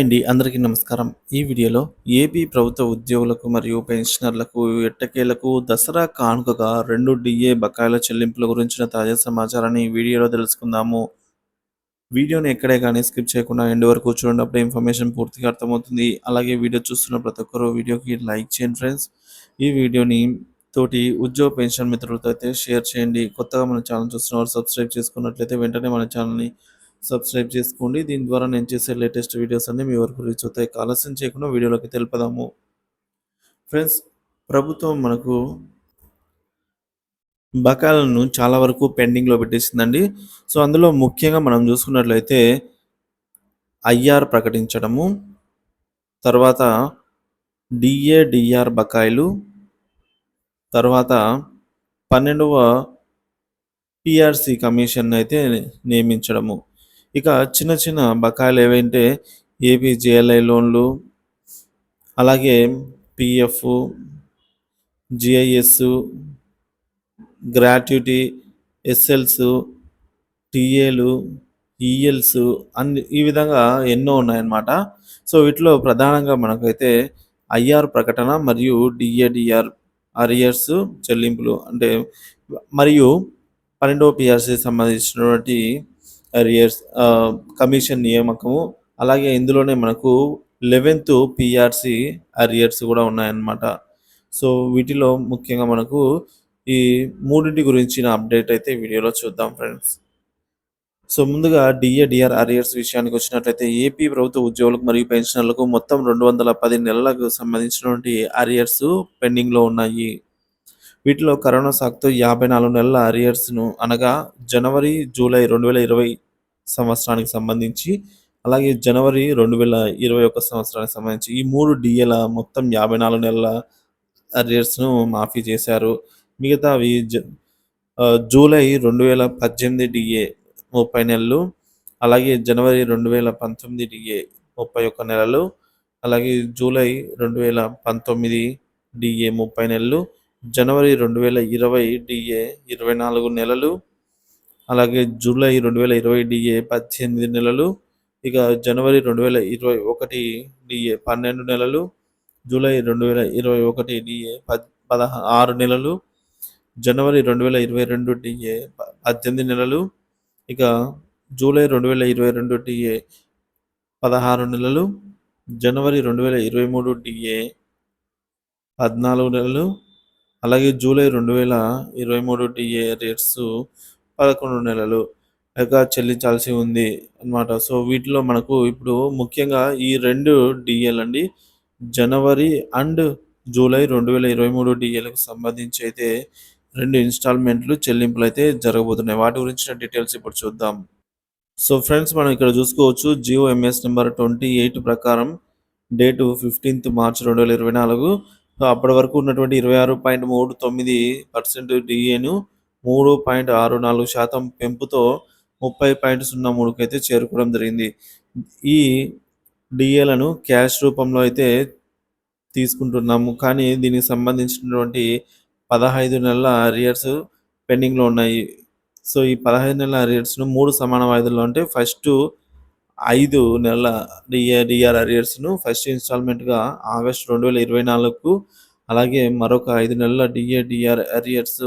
అండి అందరికీ నమస్కారం. ఈ వీడియోలో ఏపీ ప్రభుత్వ ఉద్యోగులకు మరియు పెన్షనర్లకు ఎట్టకేలకు దసరా కానుకగా రెండు డిఏ బకాయిల చెల్లింపుల గురించిన తాజా సమాచారాన్ని ఈ వీడియోలో తెలుసుకుందాము. వీడియోని ఎక్కడే కానీ స్కిప్ చేయకుండా ఎండ్ వరకు చూడనప్పుడు ఇన్ఫర్మేషన్ పూర్తిగా అర్థమవుతుంది. అలాగే వీడియో చూస్తున్న ప్రతి ఒక్కరు వీడియోకి లైక్ చేయండి ఫ్రెండ్స్. ఈ వీడియోని తోటి ఉద్యోగ పెన్షన్ మిత్రులతో అయితే షేర్ చేయండి. కొత్తగా మన ఛానల్ చూస్తున్న వారు సబ్స్క్రైబ్ చేసుకున్నట్లయితే వెంటనే మన ఛానల్ని సబ్స్క్రైబ్ చేసుకోండి. దీని ద్వారా నేను చేసే లేటెస్ట్ వీడియోస్ అన్నీ మీ వరకు రీచ్ అవుతాయి. ఆలస్యం చేయకుండా వీడియోలోకి తెలుపదాము. ఫ్రెండ్స్ ప్రభుత్వం మనకు బకాయిలను చాలా వరకు పెండింగ్లో పెట్టేసిందండి. సో అందులో ముఖ్యంగా మనం చూసుకున్నట్లయితే ఐఆర్ ప్రకటించడము తర్వాత డిఏడిఆర్ బకాయిలు తర్వాత పన్నెండవ పిఆర్సి కమిషన్ అయితే నియమించడము. ఇక చిన్న చిన్న బకాయిలు ఏవంటే ఏపీ జేఎల్ఐ లోన్లు అలాగే పిఎఫ్ జిఐఎస్ గ్రాట్యుటీ ఎస్ఎల్స్ టీఏలు ఈఎల్స్ అన్ని ఈ విధంగా ఎన్నో ఉన్నాయన్నమాట. సో వీటిలో ప్రధానంగా మనకైతే ఐఆర్ ప్రకటన మరియు డిఏడిఆర్ అరియర్స్ చెల్లింపులు అంటే మరియు పన్నెండవ పిఆర్సీ సంబంధించినటువంటి అరియర్స్ కమిషన్ నియామకము. అలాగే ఇందులోనే మనకు లెవెన్త్ పిఆర్సి అరియర్స్ కూడా ఉన్నాయన్నమాట. సో వీటిలో ముఖ్యంగా మనకు ఈ మూడింటి గురించిన అప్డేట్ అయితే వీడియోలో చూద్దాం ఫ్రెండ్స్. సో ముందుగా డిఏ డిఆర్ అరియర్స్ విషయానికి వచ్చినట్లయితే ఏపీ ప్రభుత్వ ఉద్యోగులకు మరియు పెన్షనర్లకు మొత్తం రెండు వందల పది నెలలకు సంబంధించినటువంటి అరియర్స్ పెండింగ్లో ఉన్నాయి. వీటిలో కరోనా సాకుతో యాభై నాలుగు నెలల అరియర్స్ను అనగా జనవరి జూలై రెండు వేల ఇరవై సంవత్సరానికి సంబంధించి అలాగే జనవరి రెండు వేల ఇరవై ఒక సంవత్సరానికి సంబంధించి ఈ మూడు డిఏల మొత్తం యాభై నాలుగు నెలల అరియర్స్ను మాఫీ చేశారు. మిగతావి అవి జూలై రెండు వేల పద్దెనిమిది డిఏ ముప్పై నెలలు అలాగే జనవరి రెండు వేల పంతొమ్మిది డిఏ ముప్పై ఒక్క నెలలు అలాగే జూలై రెండు వేల పంతొమ్మిది డిఏ ముప్పై నెలలు జనవరి రెండు వేల ఇరవై డిఏ ఇరవై నాలుగు నెలలు అలాగే జూలై రెండు వేల ఇరవై డిఏ పద్దెనిమిది నెలలు ఇక జనవరి రెండు వేల ఇరవై ఒకటి డిఏ పన్నెండు నెలలు జూలై రెండు వేల ఇరవై ఒకటి డిఏ పద్ పదహా ఆరు నెలలు జనవరి రెండు వేల ఇరవై రెండు డిఏ పద్దెనిమిది నెలలు ఇక జూలై రెండు వేల ఇరవై రెండు డిఏ పదహారు నెలలు జనవరి రెండు వేల ఇరవై మూడు డిఏ పద్నాలుగు నెలలు అలాగే జూలై రెండు వేల ఇరవై మూడు డిఏ రేట్స్ పదకొండు నెలలు ఇక చెల్లించాల్సి ఉంది అనమాట సో వీటిలో మనకు ఇప్పుడు ముఖ్యంగా ఈ రెండు డిఏలు అండి. జనవరి అండ్ జూలై రెండు వేల ఇరవై మూడు డిఏలకు సంబంధించి అయితే రెండు ఇన్స్టాల్మెంట్లు చెల్లింపులు అయితే జరగబోతున్నాయి. వాటి గురించిన డీటెయిల్స్ ఇప్పుడు చూద్దాం. సో ఫ్రెండ్స్ మనం ఇక్కడ చూసుకోవచ్చు GO MS number twenty eight ప్రకారం డేటు ఫిఫ్టీన్త్ మార్చ్ రెండు వేల ఇరవై నాలుగు. అప్పటి వరకు ఉన్నటువంటి ఇరవై ఆరు పాయింట్ మూడు తొమ్మిది పర్సెంట్ డిఏను మూడు పాయింట్ ఆరు నాలుగు శాతం పెంపుతో ముప్పై పాయింట్ సున్నా మూడుకి అయితే చేరుకోవడం జరిగింది. ఈ డిఏలను క్యాష్ రూపంలో అయితే తీసుకుంటున్నాము. కానీ దీనికి సంబంధించినటువంటి పదహైదు నెలల అరియర్స్ పెండింగ్లో ఉన్నాయి. సో ఈ పదహైదు నెలల అరియర్స్ను మూడు సమాన వాయిదాల్లో అంటే ఫస్ట్ ఐదు నెలల డిఏ డిఆర్ అరియర్స్ను ఫస్ట్ ఇన్స్టాల్మెంట్గా ఆగస్ట్ రెండు వేల ఇరవై నాలుగుకు అలాగే మరొక ఐదు నెలల డిఏ డిఆర్ అరియర్స్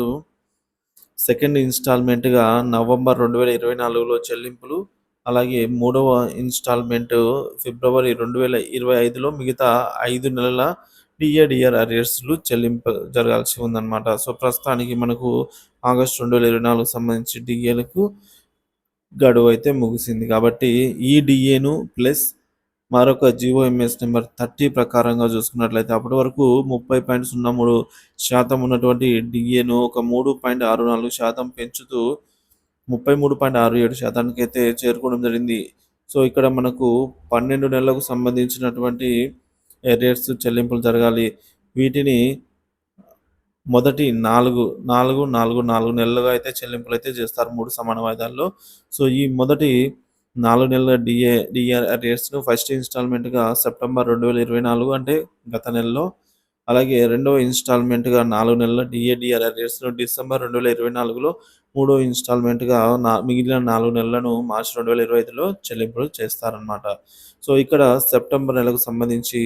సెకండ్ ఇన్స్టాల్మెంట్గా నవంబర్ రెండు వేల ఇరవై నాలుగులో చెల్లింపులు అలాగే మూడవ ఇన్స్టాల్మెంట్ ఫిబ్రవరి రెండు వేల ఇరవై ఐదులో మిగతా ఐదు నెలల డిఏడిఆర్ అరియర్స్లు చెల్లింపు జరగాల్సి ఉందన్నమాట. సో ప్రస్తుతానికి మనకు ఆగస్ట్ రెండు వేల ఇరవై నాలుగు సంబంధించి డిఏలకు గడువు అయితే ముగిసింది. కాబట్టి ఈ డిఏను ప్లస్ మరొక జిఓఎంఎస్ నెంబర్ థర్టీ ప్రకారంగా చూసుకున్నట్లయితే అప్పటి వరకు ముప్పై పాయింట్ సున్నా మూడు శాతం ఉన్నటువంటి డిఏను ఒక మూడు పాయింట్ ఆరు నాలుగు శాతం పెంచుతూ ముప్పై మూడు పాయింట్ ఆరు ఏడు శాతానికి అయితే చేరుకోవడం జరిగింది. సో ఇక్కడ మనకు పన్నెండు నెలలకు సంబంధించినటువంటి ఎరియర్స్ చెల్లింపులు జరగాలి. వీటిని మొదటి నాలుగు నాలుగు నాలుగు నాలుగు నెలలుగా అయితే చెల్లింపులు అయితే చేస్తారు మూడు సమాన వాయిదాల్లో. సో ఈ మొదటి నాలుగు నెలల డిఏ డిఆర్ అరియర్స్ను ఫస్ట్ ఇన్స్టాల్మెంట్గా సెప్టెంబర్ రెండు వేల ఇరవై నాలుగు అంటే గత నెలలో అలాగే రెండవ ఇన్స్టాల్మెంట్గా నాలుగు నెలల డిఏ డిఆర్ అరియర్స్ను డిసెంబర్ రెండు వేల ఇరవై నాలుగులో మూడో ఇన్స్టాల్మెంట్గా నా మిగిలిన నాలుగు నెలలను మార్చి రెండు వేల ఇరవై ఐదులో చెల్లింపులు చేస్తారనమాట సో ఇక్కడ సెప్టెంబర్ నెలకు సంబంధించి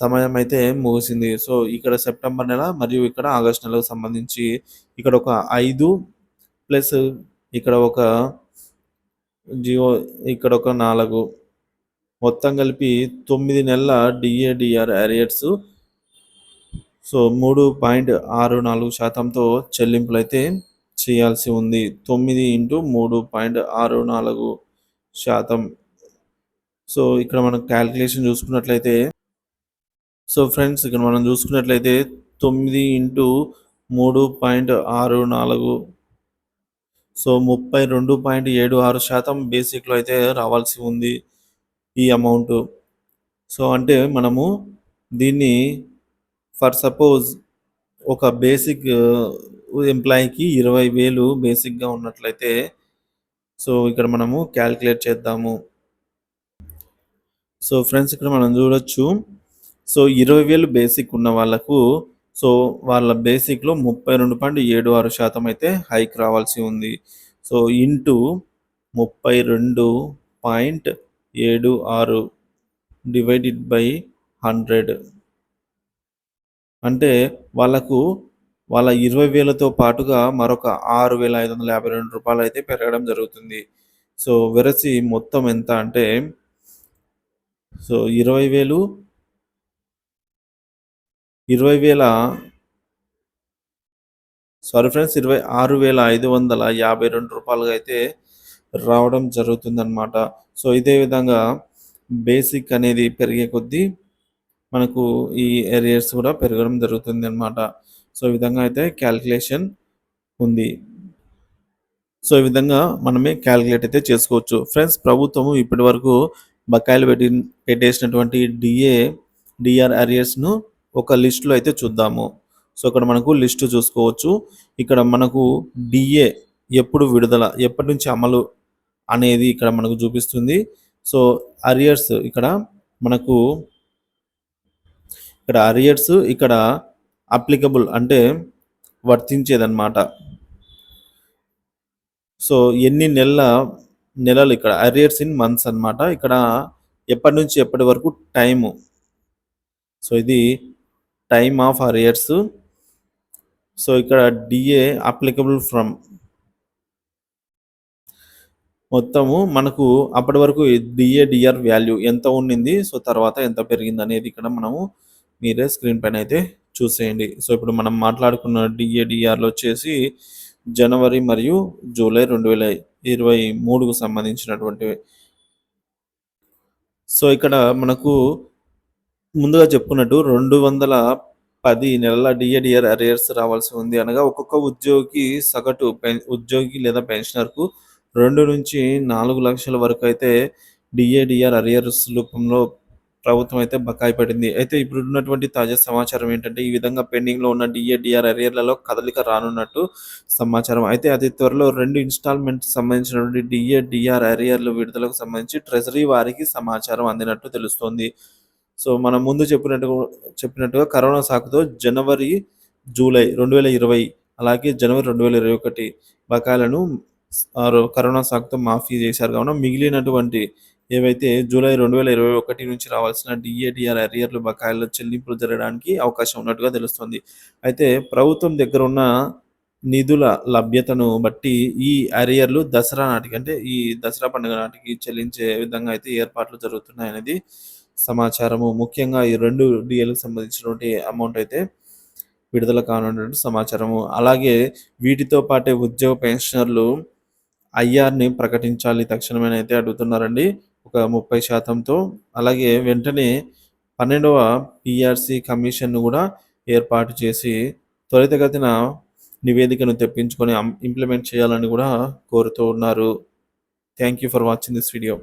సమయం అయితే ముగిసింది. సో ఇక్కడ సెప్టెంబర్ నెల మరియు ఇక్కడ ఆగస్ట్ నెలకు సంబంధించి ఇక్కడ ఒక ఐదు ప్లస్ ఇక్కడ ఒక జియో ఇక్కడ ఒక నాలుగు. మొత్తం కలిపి తొమ్మిది నెలల డిఏడిఆర్ అరియర్స్. సో మూడు పాయింట్ ఆరు నాలుగు శాతంతో చెల్లింపులు అయితే చేయాల్సి ఉంది. తొమ్మిది ఇంటూ మూడు పాయింట్ ఆరు నాలుగు శాతం. సో ఇక్కడ మనం క్యాల్కులేషన్ చూసుకున్నట్లయితే సో ఫ్రెండ్స్ ఇక్కడ మనం చూసుకున్నట్లయితే తొమ్మిది ఇంటూ మూడు పాయింట్ ఆరు నాలుగు. సో ముప్పై రెండు పాయింట్ ఏడు ఆరు శాతం బేసిక్లో అయితే రావాల్సి ఉంది ఈ అమౌంట్ సో అంటే మనము దీన్ని ఫర్ సపోజ్ ఒక బేసిక్ ఎంప్లాయీకి uh, ఇరవై వేలు బేసిక్గా ఉన్నట్లయితే సో ఇక్కడ మనము క్యాల్కులేట్ చేద్దాము. సో ఫ్రెండ్స్ ఇక్కడ మనం చూడొచ్చు సో ఇరవై వేలు బేసిక్ ఉన్న వాళ్ళకు సో వాళ్ళ బేసిక్లో ముప్పై రెండు పాయింట్ ఏడు ఆరు శాతం అయితే హైక్ రావాల్సి ఉంది. సో ఇంటూ ముప్పై రెండు పాయింట్ ఏడు ఆరు డివైడెడ్ బై హండ్రెడ్ అంటే వాళ్ళకు వాళ్ళ ఇరవై వేలతో పాటుగా మరొక ఆరు వేల ఐదు వందల యాభై రెండు రూపాయలు అయితే పెరగడం జరుగుతుంది. సో వెరసి మొత్తం ఎంత అంటే సో ఇరవై వేలు ఇరవై వేల సారీ ఫ్రెండ్స్ ఇరవై ఆరు వేల ఐదు వందల యాభై రెండు రూపాయలుగా అయితే రావడం జరుగుతుందన్నమాట. సో ఇదే విధంగా బేసిక్ అనేది పెరిగే కొద్దీ మనకు ఈ ఏరియర్స్ కూడా పెరగడం జరుగుతుంది అనమాట సో ఈ విధంగా అయితే క్యాల్కులేషన్ ఉంది. సో ఈ విధంగా మనమే క్యాల్కులేట్ అయితే చేసుకోవచ్చు. ఫ్రెండ్స్ ప్రభుత్వము ఇప్పటి వరకు బకాయిలు పెట్టి పెట్టేసినటువంటి డిఏ డిఆర్ అరియర్స్ను ఒక లిస్టులో అయితే చూద్దాము. సో ఇక్కడ మనకు లిస్టు చూసుకోవచ్చు. ఇక్కడ మనకు డిఏ ఎప్పుడు విడుదల ఎప్పటి నుంచి అమలు అనేది ఇక్కడ మనకు చూపిస్తుంది. సో అరియర్స్ ఇక్కడ మనకు ఇక్కడ అరియర్స్ ఇక్కడ అప్లికబుల్ అంటే వర్తించేదన్నమాట. సో ఎన్ని నెలల నెలలు ఇక్కడ అరియర్స్ ఇన్ మంత్స్ అన్నమాట. ఇక్కడ ఎప్పటి నుంచి ఎప్పటి వరకు టైము. సో ఇది టైమ్ ఆఫ్ అరియర్స్ సో ఇక్కడ డిఏ అప్లికబుల్ ఫ్రమ్ మొత్తము మనకు అప్పటి వరకు డిఏ డిఆర్ వాల్యూ ఎంత ఉండింది? సో తర్వాత ఎంత పెరిగింది అనేది ఇక్కడ మనము మీరే స్క్రీన్ పైన అయితే చూసేయండి. సో ఇప్పుడు మనం మాట్లాడుకున్న డిఏ డిఆర్లో వచ్చేసి జనవరి మరియు జూలై రెండు వేల ఇరవై మూడుకు సంబంధించినటువంటివి. సో ఇక్కడ మనకు ముందుగా చెప్పుకున్నట్టు రెండు వందల పది నెలల డిఏడిఆర్ అరియర్స్ రావాల్సి ఉంది అనగా ఒక్కొక్క ఉద్యోగి సగటు పెన్ ఉద్యోగి లేదా పెన్షనర్కు రెండు నుంచి నాలుగు లక్షల వరకు అయితే డిఏడిఆర్ అరియర్స్ రూపంలో ప్రభుత్వం అయితే బకాయి పడింది. అయితే ఇప్పుడు ఉన్నటువంటి తాజా సమాచారం ఏంటంటే ఈ విధంగా పెండింగ్లో ఉన్న డిఏడిఆర్ అరియర్లలో కదలిక రానున్నట్టు సమాచారం. అయితే అతి త్వరలో రెండు ఇన్స్టాల్మెంట్ సంబంధించినటువంటి డిఏడిఆర్ అరియర్లు విడుదలకు సంబంధించి ట్రెజరీ వారికి సమాచారం అందినట్టు తెలుస్తోంది. సో మనం ముందు చెప్పినట్టు చెప్పినట్టుగా కరోనా సాకుతో జనవరి జూలై రెండు వేల ఇరవై అలాగే జనవరి రెండు వేల ఇరవై ఒకటి బకాయిలను కరోనా సాకుతో మాఫీ చేశారు. కావున మిగిలినటువంటి ఏవైతే జూలై రెండు వేల ఇరవై ఒకటి నుంచి రావాల్సిన డిఏడిఆర్ అరియర్లు బకాయిల చెల్లింపులు జరగడానికి అవకాశం ఉన్నట్టుగా తెలుస్తుంది. అయితే ప్రభుత్వం దగ్గర ఉన్న నిధుల లభ్యతను బట్టి ఈ అరియర్లు దసరా నాటికి అంటే ఈ దసరా పండుగ నాటికి చెల్లించే విధంగా అయితే ఏర్పాట్లు జరుగుతున్నాయనేది సమాచారము. ముఖ్యంగా ఈ రెండు డిఏలకు సంబంధించినటువంటి అమౌంట్ అయితే విడుదల కానున్నటువంటి సమాచారము. అలాగే వీటితో పాటే ఉద్యోగ పెన్షనర్లు ఐఆర్ని ప్రకటించాలి తక్షణమే అయితే అడుగుతున్నారండి. ఒక ముప్పై శాతంతో. అలాగే వెంటనే పన్నెండవ పిఆర్సి కమిషన్ను కూడా ఏర్పాటు చేసి త్వరితగతిన నివేదికను తెప్పించుకొని ఇంప్లిమెంట్ చేయాలని కూడా కోరుతూ ఉన్నారు. Thank you for watching this video